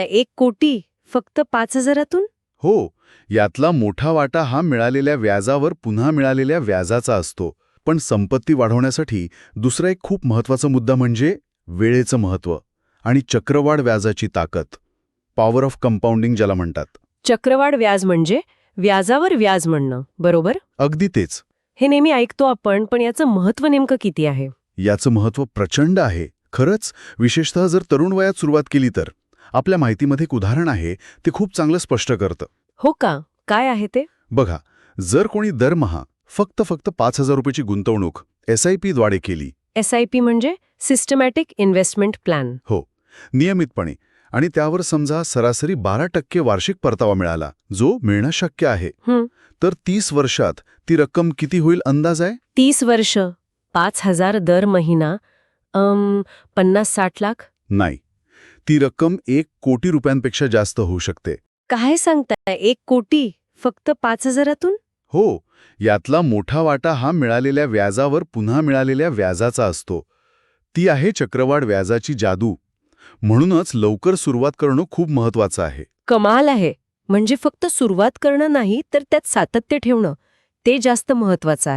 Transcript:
एक कोटी फक्त पाच हजारातून? हो यातला मोठा वाटा हा मिळालेल्या व्याजावर पुन्हा मिळालेल्या व्याजाचा असतो. पण संपत्ती वाढवण्यासाठी दुसरा एक खूप महत्त्वाचा मुद्दा म्हणजे वेळेचं महत्त्व आणि चक्रवाढ व्याजाची ताकद. पॉवर ऑफ कंपाऊंडिंग ज्याला म्हणतात. चक्रवाढ व्याज म्हणजे व्याजावर व्याज म्हणणं बरोबर? अगदी तेच. हे नेहमी ऐकतो आपण पण याचं महत्त्व नेमकं किती आहे? याचं महत्त्व प्रचंड आहे. खरंच विशेषतः जर तरुण वयात सुरुवात केली तर. आपल्या माहितीमध्ये एक उदाहरण आहे ते खूप चांगलं स्पष्ट करतं. हो का? काय आहे ते? बघा जर कोणी दरमहा फक्त फक्त पाच हजार रुपयाची गुंतवणूक एस आय पीद्वारे केली. एस आय पी म्हणजे सिस्टमॅटिक इन्व्हेस्टमेंट प्लॅन हो नियमितपणे. आणि त्यावर समजा सरासरी बारा टक्के वार्षिक परतावा मिळाला जो मिळणं शक्य आहे. तर तीस वर्षात ती रक्कम किती होईल अंदाज आहे? तीस वर्ष पाच हजार दर महिना पन्नास साठ लाख? नाही. ती रक्कम एक कोटी रुपयांपेक्षा जास्त होऊ शकते. काय सांगताय? एक कोटी? फक्त पाच हजारातून? हो यातला मोठा वाटा हा मिळालेल्या व्याजावर पुन्हा मिळालेल्या व्याजाचा असतो. ती आहे चक्रवाढ व्याजाची जादू. म्हणूनच लवकर सुरुवात करणं खूप महत्वाचं आहे. कमाल आहे. म्हणजे फक्त सुरुवात करणं नाही तर त्यात सातत्य ठेवणं ते जास्त महत्वाचं आहे.